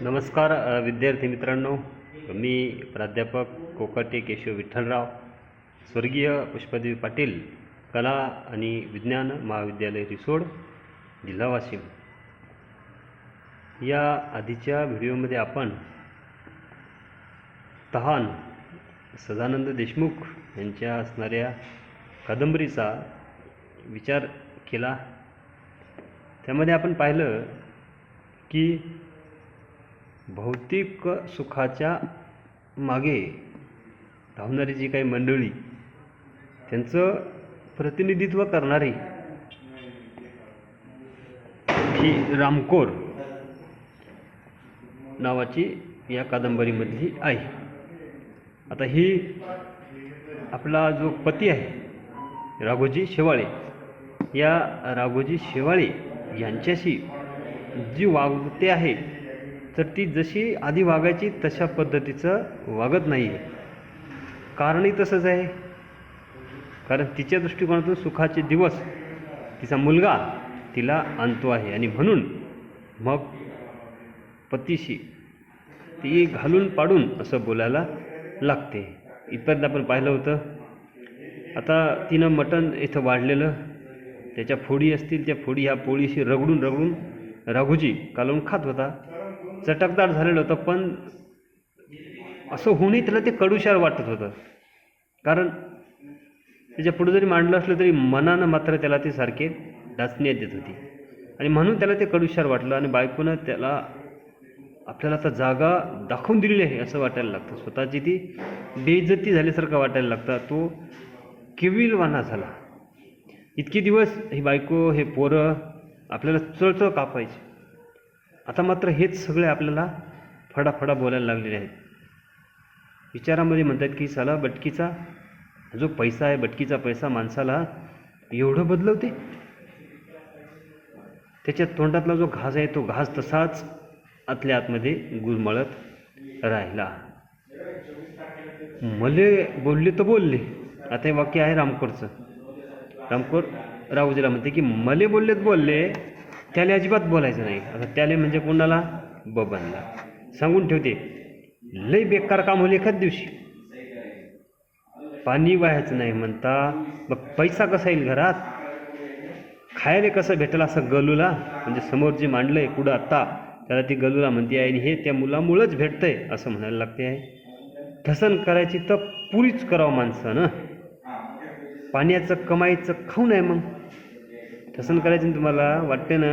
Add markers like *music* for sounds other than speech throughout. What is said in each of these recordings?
नमस्कार विद्यार्थी मित्रांनो. मी प्राध्यापक कोकाटे केशव विठ्ठलराव स्वर्गीय पुष्पदेवी पाटील कला आणि विज्ञान महाविद्यालय रिसोड जिल्हा वाशिम. या आधीच्या व्हिडिओमध्ये आपण तहान सदानंद देशमुख यांच्या असणाऱ्या कादंबरीचा विचार केला. त्यामध्ये आपण पाहिलं की भौतिक सुखाच्या मागे धावणारी जी काही मंडळी त्यांचं प्रतिनिधित्व करणारी ही रामकोर नावाची या कादंबरीमधली आहे आता ही आपला जो पती आहे राघोजी शेवाळे या राघोजी शेवाळे यांच्याशी जी वागते आहे तर ती जशी आधी वागायची तशा पद्धतीचं वागत नाही आहे कारणही तसंच आहे. कारण तिच्या दृष्टिकोनातून सुखाचे दिवस तिचा मुलगा तिला आणतो आहे. आणि म्हणून मग पतीशी ती घालून पाडून असं बोलायला लागते. इथपर्यंत आपण पाहिलं होतं. आता तिनं मटण इथं वाढलेलं. त्याच्या फोडी असतील त्या फोडी ह्या पोळीशी रगडून रगडून राघोजी कालवून खात होता. चटकदार झालेलं होतं पण असं होऊनही त्याला ते कडूशार वाटत होतं. कारण त्याच्या पुढे जरी मांडलं असलं तरी मनानं मात्र त्याला ते सारखे डाचण्यात देत होती. आणि म्हणून त्याला ते कडूशार वाटलं आणि बायकोनं त्याला आपल्याला आता जागा दाखवून दिलेली आहे असं वाटायला लागतं. स्वतःची ती बेइज्जती झाल्यासारखं वाटायला लागतं. तो केविलवाना झाला. इतके दिवस ही बायको हे पोरं आपल्याला चळचळ कापायचे. आता मात्र हेच सगळे आपल्याला फडाफडा बोलायला लागलेले आहेत. विचारामध्ये म्हणतात की साला बटकीचा जो पैसा आहे बटकीचा पैसा माणसाला एवढं बदलवते? त्याच्या तोंडातला जो घास आहे तो घास तसाच आतल्या आतमध्ये गुरमळत राहिला. मले बोलले तर बोलले. आता हे वाक्य आहे रामकोरचं रामकोर राऊजीला म्हणते की मले बोललेत बोलले त्याला अजिबात बोलायचं नाही. आता त्याला म्हणजे कोणाला? बबनला. सांगून ठेवते. लई बेकार काम होईल एखाद दिवशी. पाणी व्हायचं नाही म्हणता. मग पैसा कसा येईल घरात? खायला कसं भेटेल असं गलूला? म्हणजे समोर जे मांडलं आहे कुठं आत्ता त्याला ती गलूला म्हणते आहे आणि हे त्या मुलामुळंच भेटतंय असं म्हणायला लागते आहे ठसन करायची तर पुरीच करावं माणसानं पाण्याचं कमाईचं खाऊ नये मग. ठसन करायचं ना तुम्हाला वाटते ना?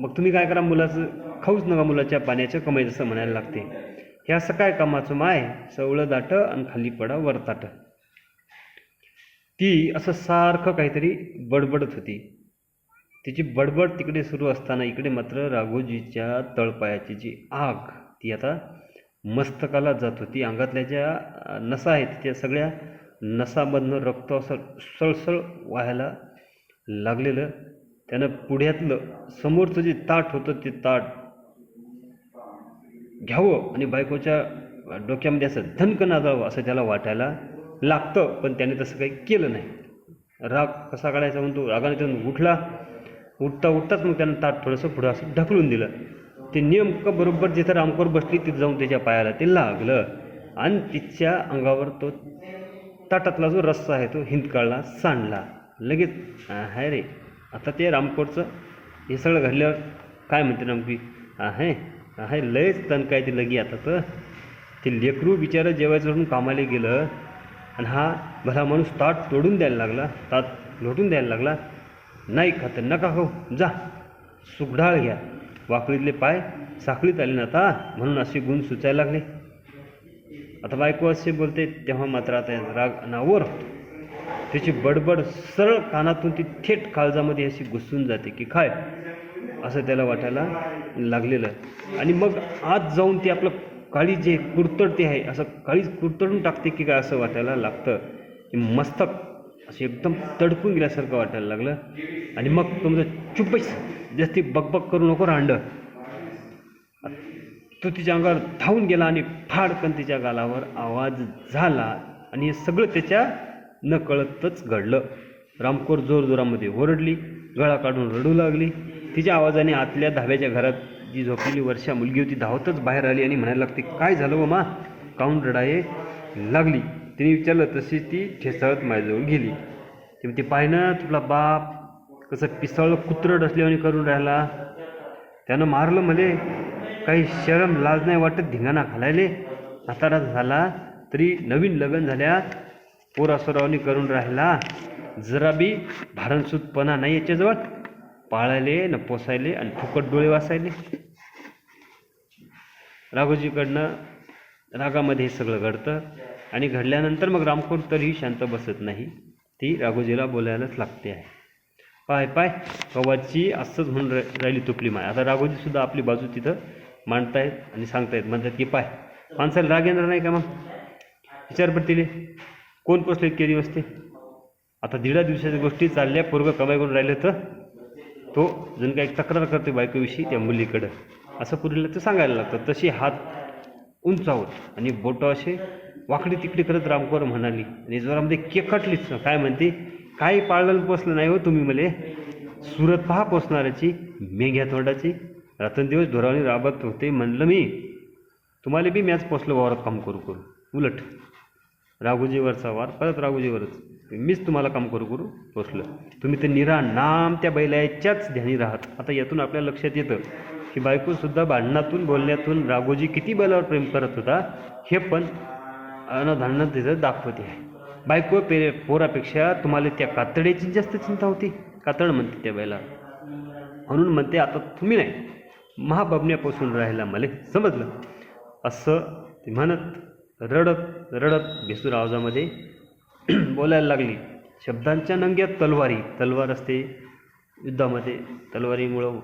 मग तुम्ही काय करा मुलाचं खाऊच नका मुलाच्या पाण्याच्या कमाई जसं म्हणायला लागते. हे असं काय कामाचं माय? सवळं दाटं आणि खाली पडा वरताट ती असं सारखं काहीतरी बडबडत होती. तिची बडबड तिकडे सुरू असताना इकडे मात्र राघोजीच्या तळपायाची जी आग ती आता मस्तकाला जात होती. अंगातल्या ज्या नसा आहेत त्या सगळ्या नसामधनं रक्त असं सळसळ व्हायला लागलेलं. त्यानं पुढ्यातलं समोरचं जे ताट होतं ते ताट घ्यावं आणि बायकोच्या डोक्यामध्ये असं धनक नाजावं असं त्याला वाटायला लागतं पण त्याने तसं काही केलं नाही. राग कसा काढायचा म्हणतो? रागाने त्यानं उठला. उठता उठताच मग त्यानं ताट थोडंसं पुढं असं ढकलून दिलं. ते नेमकं बरोबर जिथं रामकोर बसली तिथं जाऊन त्याच्या पायाला ते लागलं. आणि तिच्या अंगावर तो ताटातला जो रस्सा आहे तो हिंदकाळला सांडला. लगेच हाय रे. आता ते रामकोटचं हे सगळं घडल्यावर काय म्हणते नमकी? आहे आहे लयच तण काय ते लगी आता तर. ते लेकरू बिचारं जेवायचं म्हणून कामाला गेलं आणि हा भला माणूस ताट तोडून द्यायला लागला ताट लोटून द्यायला लागला. नाही खात नका खाऊ जा. सुगडाळ घ्या. वाकळीतले पाय साखळीत आले ना आता म्हणून असे गुण सुचायला लागले. आता बायको असे बोलते तेव्हा मात्र आता राग अनावर. होतो त्याची बडबड सरळ कानातून ती थेट काळजामध्ये अशी घुसून जाते की काय? असं त्याला वाटायला लागलेलं. आणि मग आत जाऊन ते आपलं काळी जे कुरतडते आहे असं काळी कुरतडून टाकते की काय असं वाटायला लागतं. की मस्तक असं एकदम तडकून गेल्यासारखं वाटायला लागलं. आणि मग तो म्हणजे चुप्पच जास्ती बकबक करू नको रांड तो तिच्या अंगावर धावून गेला आणि फाडकन तिच्या गालावर आवाज झाला. आणि हे सगळं त्याच्या नकळतच घडलं. रामकोर जोरजोरामध्ये ओरडली गळा काढून रडू लागली. तिच्या आवाजाने आतल्या धाब्याच्या घरात जी झोपलेली वर्षा मुलगी होती धावतच बाहेर आली आणि म्हणायला लागते काय झालं व मा काऊन रडाये लागली. तिने विचारलं तशी ती ठेसाळत माझ्याजवळ गेली. ते ते पाय तुला बाप कसं पिसाळ कुत्रं डसल्यावानी करून राहिला. त्यानं मारलं मले. काही शरम लाज नाही वाटत धिंगाणा घालायले म्हातारा झाला तरी नवीन लग्न झाल्या पोरासोरावनी करून राहिला. जरा बी भारणसूतपणा नाही याच्याजवळ. पाळायले न पोसायले आणि फुकट डोळे वासायले. राघोजीकडनं रागामध्ये हे सगळं घडतं आणि घडल्यानंतर मग रामखोड तरीही शांत बसत नाही. ती राघोजीला बोलायलाच लागते आहे. पाय पाय कवाची असंच म्हणून राहिली तुपली माय. आता राघोजीसुद्धा आपली बाजू तिथं मांडतायत आणि सांगतायत म्हणतात की पाय माणसाला राग येणार नाही का मग? विचार कोण पोचले इतके दिवस ते आता दीडा दिवसाच्या गोष्टी चालल्या पोरगं कमाई करून राहिलं तर? तो जण काही तक्रार करते बायकोविषयी त्या मुलीकडं. असं पुरीला ते सांगायला लागतं तशी हात उंचावत आणि बोटं असे वाकडी तिकडी करत रामकोर म्हणाली आणि जोरामध्ये केकटलीच काय म्हणते? काही पाळलं पोचलं नाही हो तुम्ही मले. सुरत पहा पोचणाऱ्याची मेघ्या तोंडाची रात्रंदिवस धुरावणी राबत होते म्हणलं मी तुम्हाला बी मॅच पोचलो वावरात काम करू करू. उलट. राघोजीवरचा वार परत राघोजीवरच. मीच तुम्हाला काम करू करू पोचलं. तुम्ही तर निरा नाम त्या बैलाच्याच ध्यानी राहत. आता यातून आपल्या लक्षात येतं की बायकोसुद्धा भांडणातून बोलण्यातून राघोजी किती बैलावर प्रेम करत होता हे पण अनधानं तिथं दाखवते आहे. बायको पे पोरापेक्षा तुम्हाला त्या कातड्याची जास्त चिंता होती. कातड म्हणते त्या बैला म्हणून म्हणते आता तुम्ही नाही महाबबण्यापासून राहायला मला समजलं. असं ती म्हणत रडत रडत भेसूर आवाजामध्ये *clears throat* बोलायला लागली. शब्दांच्या नंग्यात तलवारी तलवार असते युद्धामध्ये. तलवारीमुळं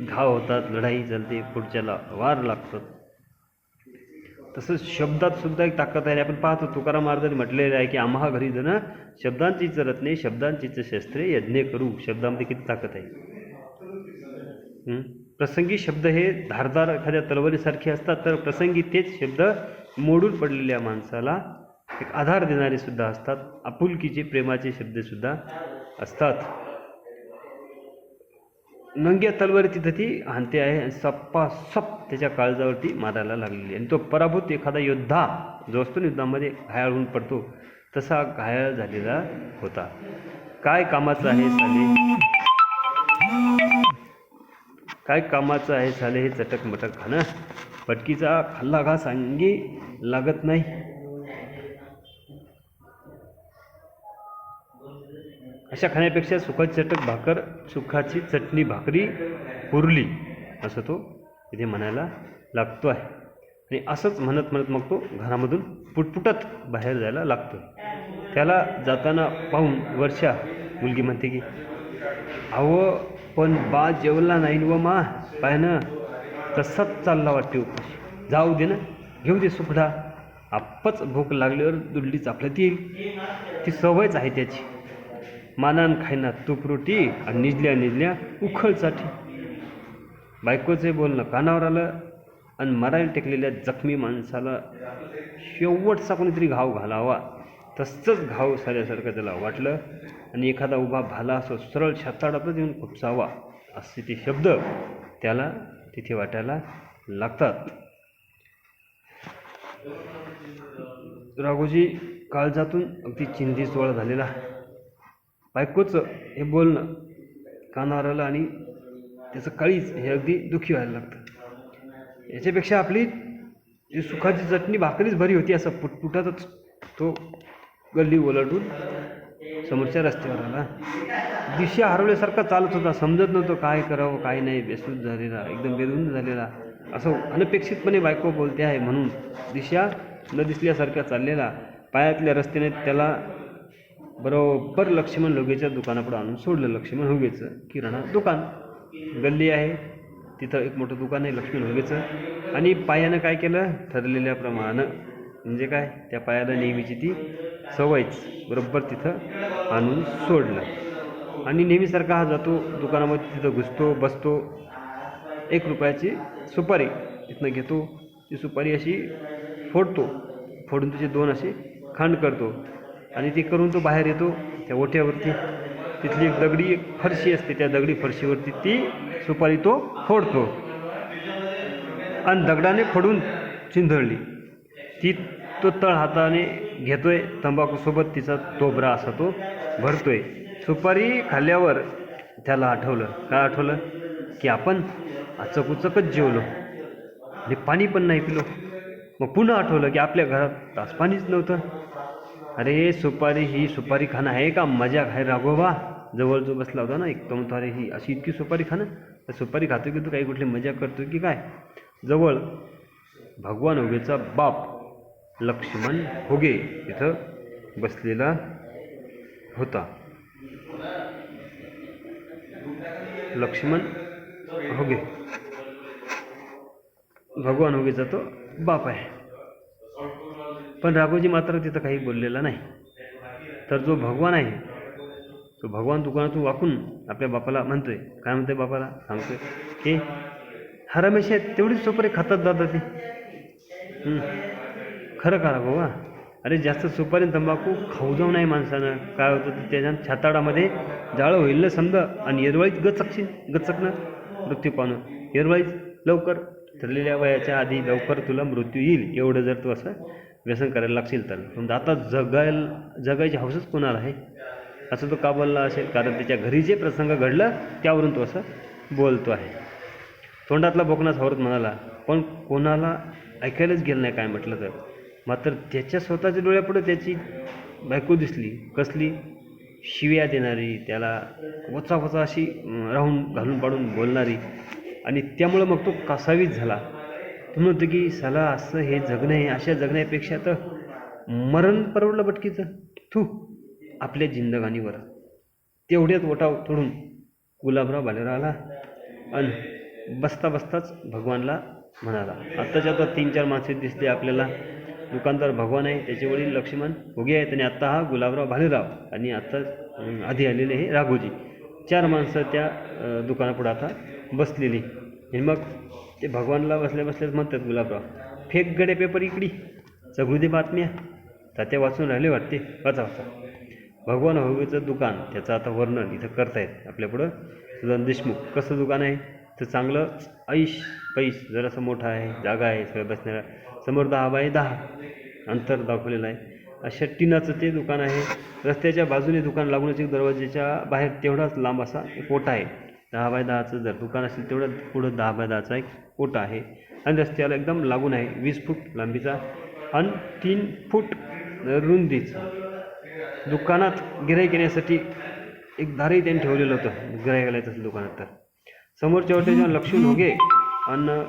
घाव होतात लढाई चालते पुढच्याला वार लागतात तसंच शब्दात सुद्धा एक ताकद आहे. आपण पाहतो तुकाराम महाराजांनी म्हटलेलं आहे की आम्हा घरी जण शब्दांचीच रत्ने शब्दांचीच शस्त्रे यज्ञ करू. शब्दामध्ये किती ताकद आहे? प्रसंगी शब्द हे धारदार एखाद्या तलवारीसारखे असतात तर प्रसंगी तेच शब्द मोडून पडलेल्या माणसाला एक आधार देणारे सुद्धा असतात. आपुलकीचे प्रेमाचे शब्दसुद्धा असतात. नंग्या तलवारी तिथं ती हानते आहे आणि सप्पा सप त्याच्या काळजावरती मारायला लागलेली आणि तो पराभूत एखादा योद्धा जो असतो युद्धामध्ये घायाळ होऊन पडतो तसा घायाळ झालेला होता. काय कामाचं आहे साले? काय कामाचं आहे झालं हे चटक मटक खाणं? पटकीचा खाल्ला घास अंगी लागत नाही. अशा खाण्यापेक्षा सुखाची चटक भाकर सुखाची चटणी भाकरी पुरली असं तो इथे म्हणायला लागतो आहे. आणि असंच म्हणत म्हणत मग तो घरामधून पुटपुटत बाहेर जायला लागतो त्याला जाताना पाहून वर्षा मुलगी म्हणते की अहो पण बा जेवला नाही व मा पाह्यनं तसाच चालला वाटते उपाशी. जाऊ दे ना घेऊ दे सुखडा आप्पच भूक लागल्यावर दुडली चापल्यात येईल. ती सवयच आहे त्याची. मानान खायना तूप रोटी आणि निजल्या निजल्या उखळसाठी बायकोचे बोलणं कानावर आलं आणि मरायला टेकलेल्या जखमी माणसाला शेवटचा कोणीतरी घाव घालावा. तसंच घाव साऱ्यासारखं त्याला वाटलं. आणि एखादा उभा भाला असो सरळ छाताडातच येऊन खुपसावा असे ते शब्द त्याला तिथे वाटायला लागतात. राघोजी काळजातून अगदी चिंधी सोळा झालेला. बायकोचं हे बोलणं कानावर आलं आणि त्याचं काळीच हे अगदी दुःखी व्हायला लागतं. याच्यापेक्षा आपली जी सुखाची चटणी भाकरीच भरी होती असं पुटपुटातच तो गल्ली ओलाटून समोरच्या रस्त्यावर आला. दिशा हरवल्यासारखा चालत होता. समजत नव्हतं काय करावं काय नाही. बेसूद झालेला एकदम बेधुंद झालेला. असं अनपेक्षितपणे बायको बोलते आहे म्हणून दिशा न दिसल्यासारखा चाललेला. पायातल्या रस्त्याने त्याला बरोबर लक्ष्मण लोगेच्या दुकानापुढं आणून सोडलं. लक्ष्मण होगेचं किराणा दुकान. गल्ली आहे. तिथं एक मोठं दुकान आहे. लक्ष्मण होगेचं. आणि पायानं काय केलं? ठरलेल्याप्रमाणे म्हणजे काय? त्या पायाला नेहमीची ती सवयच. बरोबर तिथं आणून सोडलं. आणि नेहमीसारखा हा जातो दुकानामध्ये तिथं घुसतो बसतो. एक रुपयाची सुपारी तिथनं घेतो. ती सुपारी अशी फोडतो. फोडून तिचे दोन असे खांड करतो. आणि ते करून तो बाहेर येतो त्या ओठ्यावरती तिथली एक दगडी एक फरशी असते. त्या दगडी फरशीवरती ती सुपारी तो फोडतो. आणि दगडाने फोडून चिंधळली. ती तो तळ हाताने घेतोय तंबाखूसोबत तिचा तोबरा असा तो भरतोय. सुपारी खाल्ल्यावर त्याला आठवलं. काय आठवलं? की आपण अचकूचकच जेवलो. आणि पाणी पण नाही पिलो. मग पुन्हा आठवलं की आपल्या घरात तास पाणीच नव्हतं. अरे सुपारी ही सुपारी खाणं आहे का? मजा आहे राघोबा. जवळ जो बसला होता ना एक तो म्हणतो अरे ही अशी इतकी सुपारी खाणं? तर सुपारी खातो की तू? काही कुठली मजा करतो की काय? जवळ भगवान उगेचा बाप लक्ष्मण होगे इथं बसलेला होता. लक्ष्मण होगे भगवान होगेचा तो बाप आहे. पण राघोजी मात्र तिथं काही बोललेला नाही. तर जो भगवान आहे तो भगवान दुकानातून वाकून आपल्या बापाला म्हणतोय. काय म्हणतोय बापाला? सांगतोय की हा रमेश आहे तेवढीच सोपरे खातात दादा ते. खरं का बाबा? अरे जास्त सुपारी तंबाखू खाऊ जाऊ नाही माणसानं. काय होतं तर त्याच्या छाताडामध्ये जाळं होईल ना समजा? आणि येरवाळीत गचकशील गचकणं मृत्यू पावणं येरवाळीत लवकर ठरलेल्या वयाच्या आधी लवकर तुला मृत्यू येईल. एवढं जर तू असं व्यसन करायला लागशील तर. पण आता जगायला जगायची हौसच कोणाला आहे? असं तो काबलला असेल? कारण त्याच्या घरी जे प्रसंग घडलं त्यावरून तो असं बोलतो आहे. तोंडातला बोकणा सावरत म्हणाला पण कोणाला ऐकायलाच गेलं नाही काय म्हटलं तर? मात्र त्याच्या स्वतःच्या डोळ्यापुढे त्याची बायको दिसली. कसली? शिव्या देणारी त्याला वचा वचा अशी राहून घालून पाडून बोलणारी. आणि त्यामुळं मग तो कसावीच झाला. तो म्हणतो की साला असं हे जगणं आहे अशा जगण्यापेक्षा तर मरण परवडलं बटकीचं. थू आपल्या जिंदगानीवर तेवढ्यात ओटाव तोडून गुलाबराव बालेराव आला आणि बसता बसताच भगवानला म्हणाला आत्ताच्या आता तीन चार माणसे दिसते आपल्याला. दुकानदार भगवान आहे त्याचे वडील लक्ष्मण उगे आहेत आणि आत्ता हा गुलाबराव भालेराव आणि आत्ता आधी आलेले हे राघोजी. चार माणसं त्या दुकानापुढं आता बसलेली. आणि मग ते भगवानला बसल्या बसल्याच म्हणतात गुलाबराव फेक गडे पेपर इकडी चघळू दे बातम्या. तात्या वाचून राहिले वाटते. वाचा वाचा. भगवान हवेचं दुकान त्याचं आता वर्णन इथं करतायत आपल्यापुढं सुदान देशमुख कसं दुकान आहे? तर चांगलं ऐश पैश जरासं मोठं आहे जागा आहे सगळं बसणाऱ्या समोर दहा बाय दहा अंतर दाखवलेलं आहे. अशा टिनाचं ते दुकान आहे. रस्त्याच्या बाजूने दुकान लागूनच एक दरवाजेच्या बाहेर तेवढाच लांब असा एक ओटा आहे. दहा बाय दहाचं जर दुकान असेल तेवढं पुढं दहा बाय दहाचा एक ओटा आहे. आणि रस्त्याला एकदम लागून आहे. वीस फूट लांबीचा आणि तीन फूट रुंदीचा. दुकानात गिराईक येण्यासाठी एक दारही त्यांनी ठेवलेलं होतं. गिराईक आलं तसं दुकानात तर. समोरच्या हॉटेलच्या लक्ष्मी होगे आणि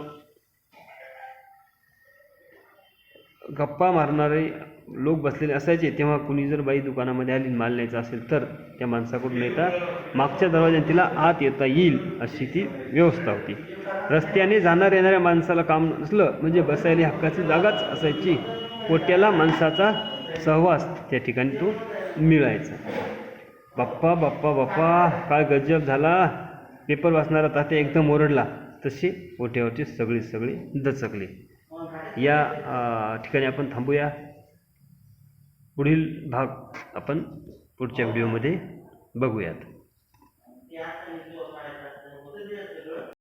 गप्पा मारणारे लोक बसलेले असायचे तेव्हा कुणी जर बाई दुकानामध्ये आली माल न्यायचा असेल तर त्या माणसाकडून येता मागच्या दरवाज्याने तिला आत येता येईल अशी ती व्यवस्था होती. रस्त्याने जाणार येणाऱ्या माणसाला काम नसलं म्हणजे बसायला हक्काची जागाच असायची. पोट्याला माणसाचा सहवास त्या ठिकाणी तो मिळायचा. बाप्पा बाप्पा बाप्पा काय गजब झाला. पेपर वाचणारा तात्या एकदम ओरडला. तसे ओट्यावरचे सगळे सगळे दचकले. या ठिकाणी आपण थांबूया. पुढील भाग आपण पुढच्या व्हिडिओमध्ये बघूयात.